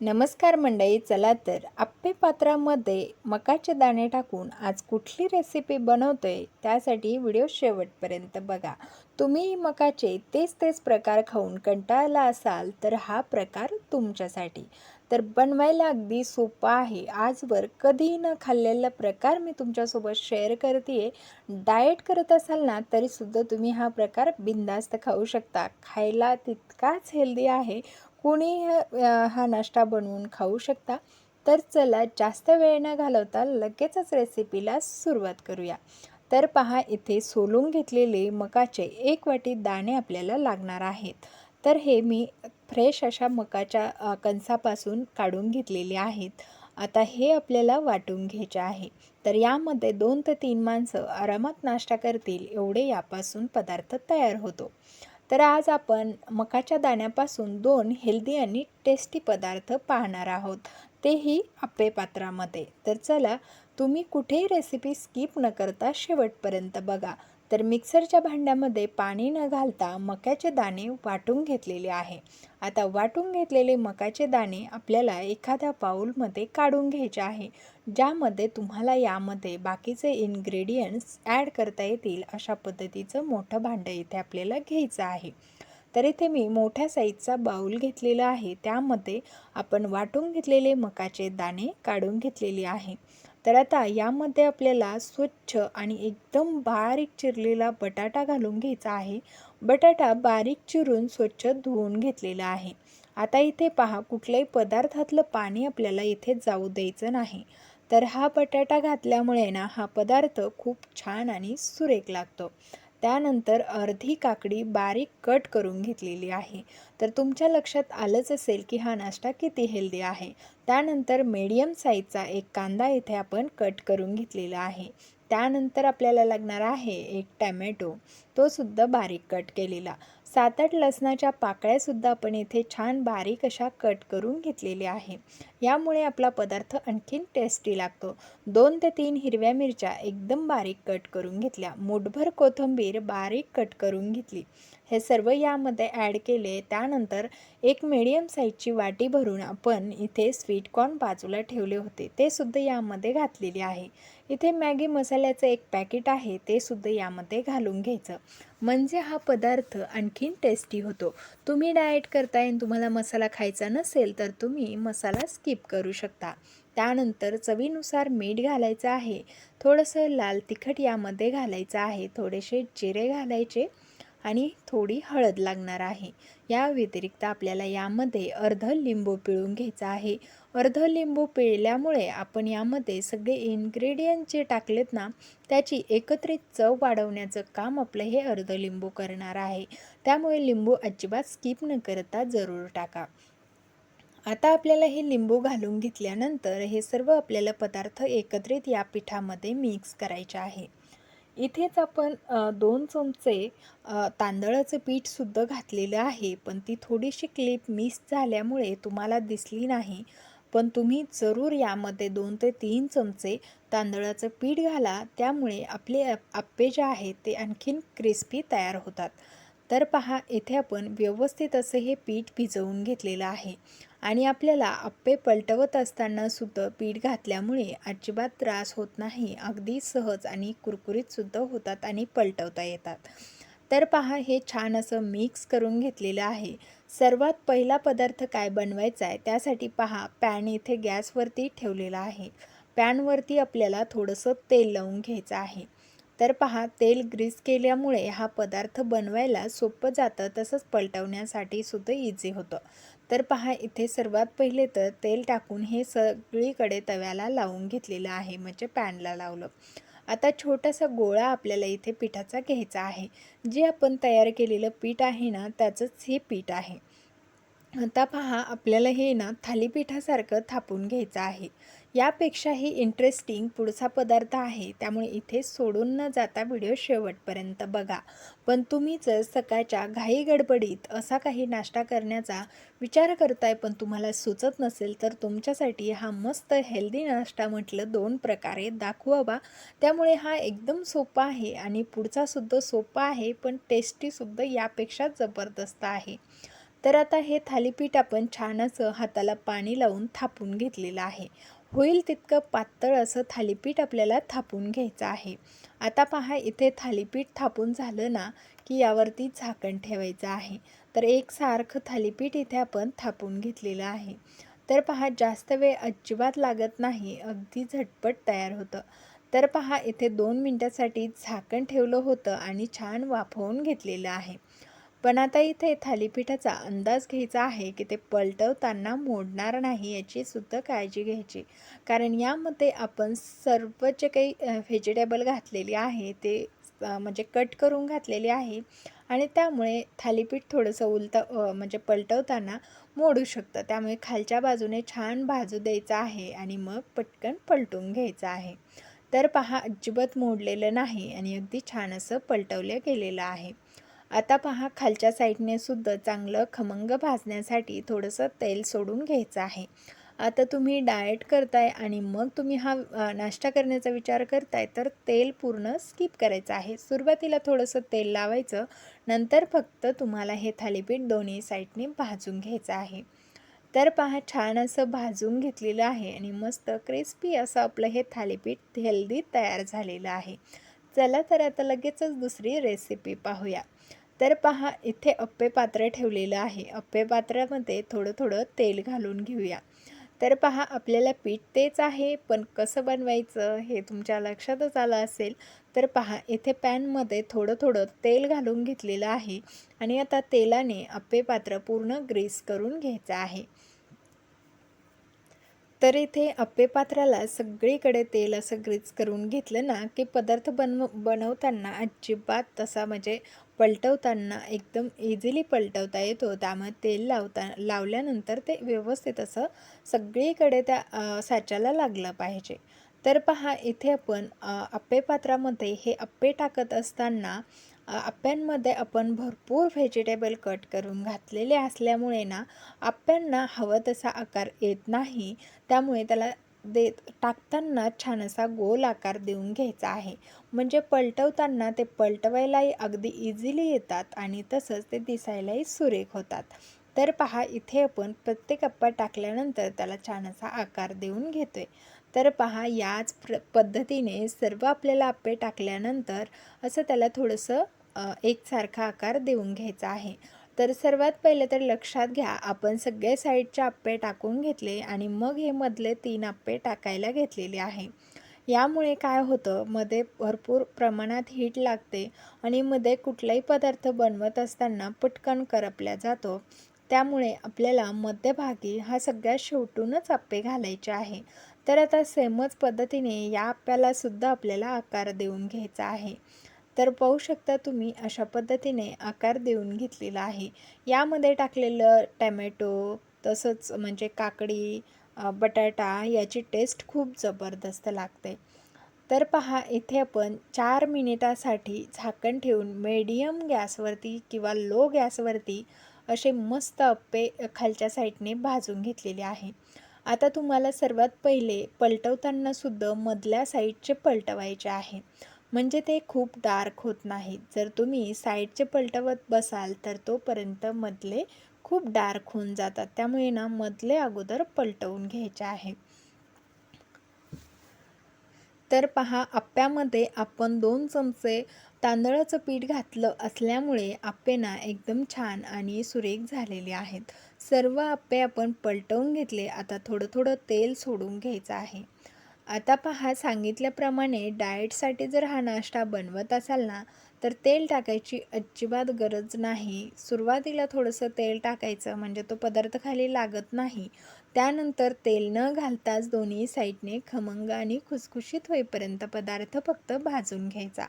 नमस्कार मंडळी चला तर आप्पे पात्रामध्ये मकाचे दाणे टाकून आज कुठली रेसिपी बनवतोय त्यासाठी व्हिडिओ शेवटपर्यंत बघा. तुम्ही मकाचे तेच तेच प्रकार खाऊन कंटाळला असाल तर हा प्रकार तुमच्यासाठी. तर बनवायला अगदी सोपा आहे. आजवर कधीही न खाल्लेला प्रकार मी तुमच्यासोबत शेअर करते डाएट करत असाल ना तरीसुद्धा तुम्ही हा प्रकार बिंदास्त खाऊ शकता. खायला तितकाच हेल्दी आहे. कुणी हा नाश्ता बनवून खाऊ शकता? तर चला जास्त वेळ न घालवता लगेचच रेसिपीला सुरुवात करूया. तर पहा इथे सोलून घेतलेले मकाचे एक वाटी दाणे आपल्याला लागणार आहेत. तर हे मी फ्रेश अशा मकाच्या कणसापासून काढून घेतलेले आहेत. आता हे आपल्याला वाटून घ्यायचे आहे. तर यामध्ये दोन ते तीन माणसं आरामात नाश्ता करतील एवढे यापासून पदार्थ तयार होतो. तर आज आपण मकाच्या दाण्यापासून दोन हेल्दी आणि टेस्टी पदार्थ पाहणार आहोत. तेही आप्पे पात्रामध्ये. तर चला तुम्ही कुठेही रेसिपी स्किप न करता शेवटपर्यंत बघा. तर मिक्सरच्या भांड्यामध्ये पाणी न घालता मक्याचे दाणे वाटून घेतलेले आहे. आता वाटून घेतलेले मकाचे दाणे आपल्याला एखाद्या बाऊलमध्ये काढून घ्यायचे आहे ज्यामध्ये तुम्हाला यामध्ये बाकीचे इन्ग्रेडियंट्स ॲड करता येतील अशा पद्धतीचं मोठं भांडं इथे आपल्याला घ्यायचं आहे. तर इथे मी मोठ्या साईजचा बाऊल घेतलेला आहे त्यामध्ये आपण वाटून घेतलेले मकाचे दाणे काढून घेतलेले आहे. तर आता यामध्ये आपल्याला स्वच्छ आणि एकदम बारीक चिरलेला बटाटा घालून घ्यायचा आहे. बटाटा बारीक चिरून स्वच्छ धुवून घेतलेला आहे. आता इथे पहा कुठल्याही पदार्थातलं पाणी आपल्याला इथे जाऊ द्यायचं नाही. तर हा बटाटा घातल्यामुळे ना हा पदार्थ खूप छान आणि सुरेख लागतो. त्यानंतर अर्धी काकडी बारीक कट करून घेतलेली आहे. तर तुमच्या लक्षात आलंच असेल की हा नाश्ता किती हेल्दी आहे. त्यानंतर मीडियम साईजचा एक कांदा इथे आपण कट करून घेतलेला आहे. त्यानंतर आपल्याला लागणार आहे एक टॅमॅटो तोसुद्धा बारीक कट केलेला. सात आठ लसणाच्या पाकळ्यासुद्धा आपण इथे छान बारीक अशा कट करून घेतलेल्या आहे. यामुळे आपला पदार्थ आणखीन टेस्टी लागतो. दोन ते तीन हिरव्या मिरच्या एकदम बारीक कट करून घेतल्या. मुठभर कोथिंबीर बारीक कट करून घेतली. हे सर्व यामध्ये ॲड केले. त्यानंतर एक मिडियम साईजची वाटी भरून आपण इथे स्वीटकॉर्न बाजूला ठेवले होते. ते सुद्धा यामध्ये घातलेले आहे. इथे मॅगी मसाल्याचं एक पॅकेट आहे. ते सुद्धा यामध्ये घालून घ्यायचं. म्हणजे हा पदार्थ आणखीन टेस्टी होतो. तुम्ही डाएट करताय तुम्हाला मसाला खायचा नसेल तर तुम्ही मसाला स्किप करू शकता. त्यानंतर चवीनुसार मीठ घालायचं आहे. थोडंसं लाल तिखट यामध्ये घालायचं आहे. थोडेसे जिरे घालायचे. आणि थोडी हळद लागणार आहे. या व्यतिरिक्त आपल्याला यामध्ये अर्ध लिंबू पिळून घ्यायचा आहे. अर्ध लिंबू पिळल्यामुळे आपण यामध्ये सगळे इन्ग्रेडियंट जे टाकलेत ना त्याची एकत्रित चव वाढवण्याचं काम आपलं हे अर्ध लिंबू करणार आहे. त्यामुळे लिंबू अजिबात स्किप न करता जरूर टाका. आता आपल्याला हे लिंबू घालून घेतल्यानंतर हे सर्व आपल्याला पदार्थ एकत्रित या पिठामध्ये मिक्स करायचे आहे. इथेच आपण दोन चमचे तांदळाचं पीठसुद्धा घातलेलं आहे. पण ती थोडीशी क्लिप मिस झाल्यामुळे तुम्हाला दिसली नाही. पण तुम्ही जरूर यामध्ये दोन ते तीन चमचे तांदळाचं पीठ घाला. त्यामुळे आपले आप्पे जे आहेत ते आणखीन क्रिस्पी तयार होतात. तर पहा इथे आपण व्यवस्थित असं हे पीठ भिजवून घेतलेलं आहे. आणि आपल्याला आप्पे पलटवत असताना सुद्धा पीठ घातल्यामुळे अजिबात त्रास होत नाही. अगदी सहज आणि कुरकुरीतसुद्धा होतात आणि पलटवता येतात. तर पहा हे छान असं मिक्स करून घेतलेलं आहे. सर्वात पहिला पदार्थ काय बनवायचा आहे त्यासाठी पहा पॅन इथे गॅसवरती ठेवलेला आहे. पॅनवरती आपल्याला थोडंसं तेल लावून घ्यायचं आहे. तर पहा तेल ग्रीस केल्यामुळे हा पदार्थ बनवायला सोपं जातं तसंच पलटवण्यासाठी सुद्धा इझी होतं. तर पहा इथे सर्वात पहिले तर तेल टाकून हे सगळीकडे तव्याला लावून घेतलेलं आहे म्हणजे पॅनला लावलं. आता छोटासा गोळा आपल्याला इथे पिठाचा घ्यायचा आहे. जे आपण तयार केलेलं पीठ आहे ना त्याचंच हे पीठ आहे. आता पहा आपल्याला हे ना थालीपीठासारखं थापून घ्यायचं आहे. यापेक्षाही इंटरेस्टिंग पुढचा पदार्थ आहे. त्यामुळे इथे सोडून न जाता व्हिडिओ शेवटपर्यंत बघा. पण तुम्ही जर सकाळच्या घाई गडबडीत असा काही नाश्ता करण्याचा विचार करताय पण तुम्हाला सुचत नसेल तर तुमच्यासाठी हा मस्त हेल्दी नाश्ता म्हटलं दोन प्रकारे दाखवावा. त्यामुळे हा एकदम सोपा आहे आणि पुढचासुद्धा सोपा आहे पण टेस्टीसुद्धा यापेक्षा जबरदस्त आहे. तर आता हे थालीपीठ आपण छान असं हाताला पाणी लावून थापून घेतलेलं आहे. होईल तितकं पातळ असं थालीपीठ आपल्याला थापून घ्यायचं आहे. आता पहा इथे थालीपीठ थापून झालं ना की यावरती झाकण ठेवायचं आहे. तर एकसारखं थालीपीठ इथे आपण थापून घेतलेलं आहे. तर पहा जास्त वेळ अजिबात लागत नाही अगदी झटपट तयार होतं. तर पहा इथे दोन मिनटासाठी झाकण ठेवलं होतं आणि छान वाफवून घेतलेलं आहे. पण आता इथे थालीपीठाचा अंदाज घ्यायचा आहे की ते पलटवताना मोडणार नाही याची सुद्धा काळजी घ्यायची. कारण यामध्ये आपण सर्व जे काही व्हेजिटेबल घातलेली आहे ते म्हणजे कट करून घातलेली आहे आणि त्यामुळे थालीपीठ थोडंसं उलट म्हणजे पलटवताना मोडू शकतं. त्यामुळे खालच्या बाजूने छान भाजू द्यायचं आहे आणि मग पटकन पलटून घ्यायचं आहे. तर पहा अजिबात मोडलेलं नाही आणि अगदी छान असं पलटवलं गेलेलं आहे. आता पहा खालच्या साईडने सुद्धा चांगलं खमंग भाजण्यासाठी थोडंसं तेल सोडून घ्यायचं आहे. आता तुम्ही डाएट करताय आणि मग तुम्ही हा नाश्ता करण्याचा विचार करताय तर तेल पूर्ण स्किप करायचं आहे. सुरुवातीला थोडंसं तेल लावायचं नंतर फक्त तुम्हाला हे थालीपीठ दोन्ही साईडने भाजून घ्यायचं आहे. तर पहा छान असं भाजून घेतलेलं आहे आणि मस्त क्रिस्पी असं आपलं हे थालीपीठ हेल्दी तयार झालेलं आहे. चला तर आता लगेचच दुसरी रेसिपी पाहूया. तर पहा इथे अप्पे पात्र ठेवलेलं आहे. अप्पे पात्रामध्ये थोडं थोडं तेल घालून घेऊया. तर पहा आपल्याला पीठ तेच आहे पण कसं बनवायचं हे तुमच्या लक्षातच आलं असेल. तर पहा इथे पॅनमध्ये थोडं थोडं तेल घालून घेतलेलं आहे आणि आता तेलाने अप्पे पात्र पूर्ण ग्रीस करून घ्यायचं आहे. तर इथे अप्पे पात्राला सगळीकडे तेल असं ग्रीस करून घेतलं ना की पदार्थ बनव बनवताना अजिबात तसा म्हणजे पलटवताना एकदम इझिली पलटवता येतो. त्यामुळे तेल लावता लावल्यानंतर ते व्यवस्थित असं सगळीकडे त्या साच्याला लागलं पाहिजे. तर पहा इथे आपण अप्पे पात्रामध्ये हे अप्पे टाकत असताना आप्यांमध्ये आपण भरपूर व्हेजिटेबल कट करून घातलेले असल्यामुळे ना आप्यांना हवं तसा आकार येत नाही. त्यामुळे त्याला देत टाकताना छान असा गोल आकार देऊन घ्यायचा आहे. म्हणजे पलटवताना ते पलटवायलाही अगदी इझिली येतात आणि तसंच ते दिसायलाही सुरेख होतात. तर पहा इथे आपण प्रत्येक अप्पा टाकल्यानंतर त्याला छान असा आकार देऊन घेतोय. तर पहा याच प्र पद्धतीने सर्व आपल्याला आप्पे टाकल्यानंतर असं त्याला थोडंसं एकसारखा आकार देऊन घ्यायचा आहे. तर सर्वात पहिले तर लक्षात घ्या आपण सगळे साईडचे आप्पे टाकून घेतले आणि मग हे मधले तीन आप्पे टाकायला घेतलेले आहे. यामुळे काय होतं मध्ये भरपूर प्रमाणात हीट लागते आणि मध्ये कुठलाही पदार्थ बनवत असताना पटकन करपल्या जातो. त्यामुळे आपल्याला मध्यभागी हा सगळ्यात शेवटूनच आप्पे घालायचे आहे. तर आता सेमच पद्धतीने या आप्याला सुद्धा आपल्याला आकार देऊन घ्यायचा आहे. तर पाहू शकता तुम्ही अशा पद्धतीने आकार देऊन घेतलेला आहे. यामध्ये टाकलेलं टॅमॅटो तसंच म्हणजे काकडी बटाटा याची टेस्ट खूप जबरदस्त लागते. तर पहा इथे आपण चार मिनिटासाठी झाकण ठेवून मीडियम गॅसवरती किंवा लो गॅसवरती असे मस्त अप्पे खालच्या साईडने भाजून घेतलेले आहे. आता तुम्हाला सर्वात पहिले पलटवतानासुद्धा मधल्या साईडचे पलटवायचे आहे. म्हणजे ते खूप डार्क होत नाहीत. जर तुम्ही साईडचे पलटवत बसाल तर तोपर्यंत मधले खूप डार्क होऊन जातात. त्यामुळे ना मधले अगोदर पलटवून घ्यायचे आहे. तर पहा आप्यामध्ये आपण दोन चमचे तांदळाचं पीठ घातलं असल्यामुळे आप्पे ना एकदम छान आणि सुरेख झालेले आहेत. सर्व आप्पे आपण पलटवून घेतले. आता थोडं थोडं तेल सोडून घ्यायचं आहे. आता पहा सांगितल्याप्रमाणे डाएटसाठी जर हा नाश्ता बनवत असाल ना तर तेल टाकायची अजिबात गरज नाही. सुरुवातीला थोडंसं तेल टाकायचं म्हणजे तो पदार्थ खाली लागत नाही. त्यानंतर तेल न घालताच दोन्ही साईडने खमंग आणि खुसखुशीत होईपर्यंत पदार्थ फक्त भाजून घ्यायचा.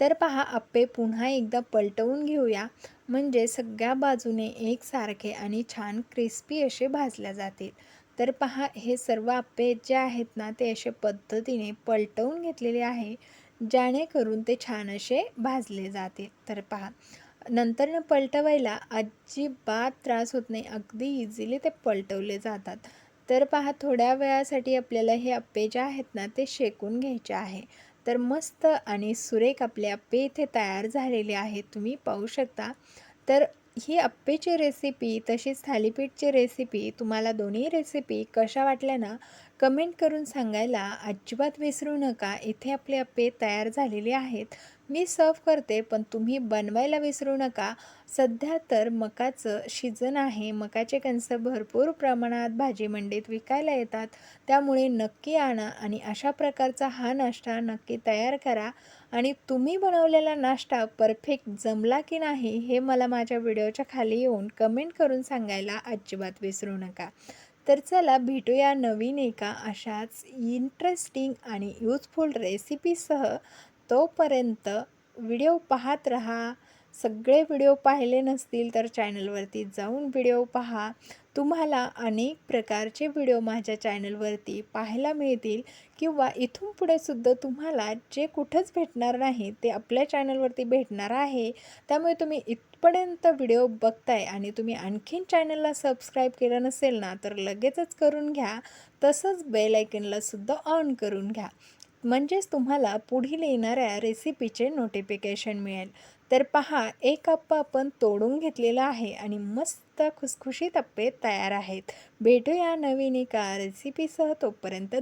तर पहा आप्पे पुन्हा एकदा पलटवून घेऊया. म्हणजे सगळ्या बाजूने एकसारखे आणि छान क्रिस्पी असे भाजल्या जातील. तर पहा हे सर्व आप्पे जे आहेत ना ते असे पद्धतीने पलटवून घेतलेले आहे जेणेकरून ते छान असे भाजले जातील. तर पहा नंतर पलटवायला अजिबात त्रास होत नाही अगदी इझिली ते पलटवले जातात. तर पहा थोड्या वेळासाठी आपल्याला हे अप्पे जे आहेत ना ते शेकून घ्यायचे आहे. तर मस्त आणि सुरेख आपले आप्पे इथे तयार झालेले आहेत तुम्ही पाहू शकता. तर ही अप्पेची रेसिपी तशीच थालीपीठची रेसिपी तुम्हाला दोन्ही रेसिपी कशा वाटल्या ना कमेंट करून सांगायला अजिबात विसरू नका. इथे आपले अप्पे तयार झालेले आहेत. मी सर्व करते पण तुम्ही बनवायला विसरू नका. सध्या तर मकाचं सीझन आहे. मकाचे कणस भरपूर प्रमाणात भाजी मंडीत विकायला येतात. त्यामुळे नक्की आणा आणि अशा प्रकारचा हा नाश्ता नक्की तयार करा. आणि तुम्ही बनवलेला नाश्ता परफेक्ट जमला की नाही हे मला माझ्या व्हिडिओच्या खाली येऊन कमेंट करून सांगायला अजिबात विसरू नका. तर चला भेटूया नवीन एका अशाच इंटरेस्टिंग आणि यूजफुल रेसिपीसह तोपर्यंत व्हिडिओ पाहत राहा. सगळे व्हिडिओ पाहिले नसतील तर चॅनलवरती जाऊन व्हिडिओ पहा. तुम्हाला अनेक प्रकारचे व्हिडिओ माझ्या चॅनलवरती पाहायला मिळतील किंवा इथून पुढे सुद्धा तुम्हाला जे कुठंच भेटणार नाही ते आपल्या चॅनलवरती भेटणार आहे. त्यामुळे तुम्ही इथपर्यंत व्हिडिओ बघताय आणि तुम्ही आणखीन चॅनलला सबस्क्राईब केलं नसेल ना तर लगेचच करून घ्या. तसंच बेल आयकनलासुद्धा ऑन करून घ्या. म्हणजेच तुम्हाला पुढील येणाऱ्या रेसिपीचे नोटिफिकेशन मिळेल. तर पहा एक अप्पा आपण तोडून घेतलेला आहे आणि मस्त खुसखुशीत अप्पे तयार आहेत. भेटूया नवीन एका रेसिपीसह तोपर्यंत.